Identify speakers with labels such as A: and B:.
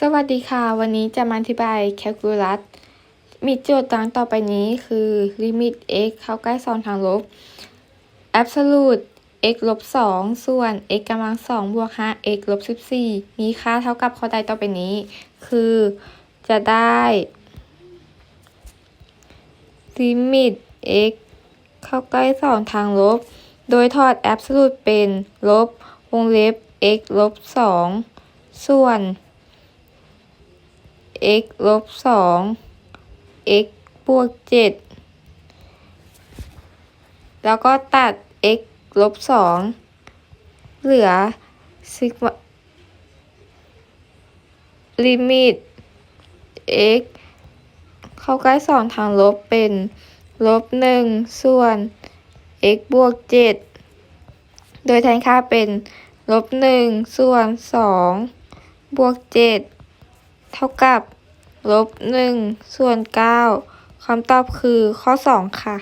A: สวัสดีค่ะ วันนี้จะมาอธิบายแคลคูลัส มีโจทย์ดังต่อไปนี้คือลิมิต x เข้าใกล้สองทางลบ absolute x ลบ2ส่วน x กำลัง2บวก 5x ลบ14มีค่าเท่ากับข้อใดต่อไปนี้ คือจะได้ลิมิต x เข้าใกล้สองทางลบ โดยถอด absolute เป็นลบวงเล็บ x ลบ2ส่วน x ลบสอง x บวกเจ็ดแล้วก็ตัด x ลบสองเหลือซิกมาลิมิต x เข้าใกล้สองทางลบเป็นลบหนึ่งส่วน x บวกเจ็ดโดยแทนค่าเป็นลบหนึ่งส่วนสองบวกเจ็ด เท่ากับลบหนึ่งส่วนเก้าคำตอบคือข้อสองค่ะ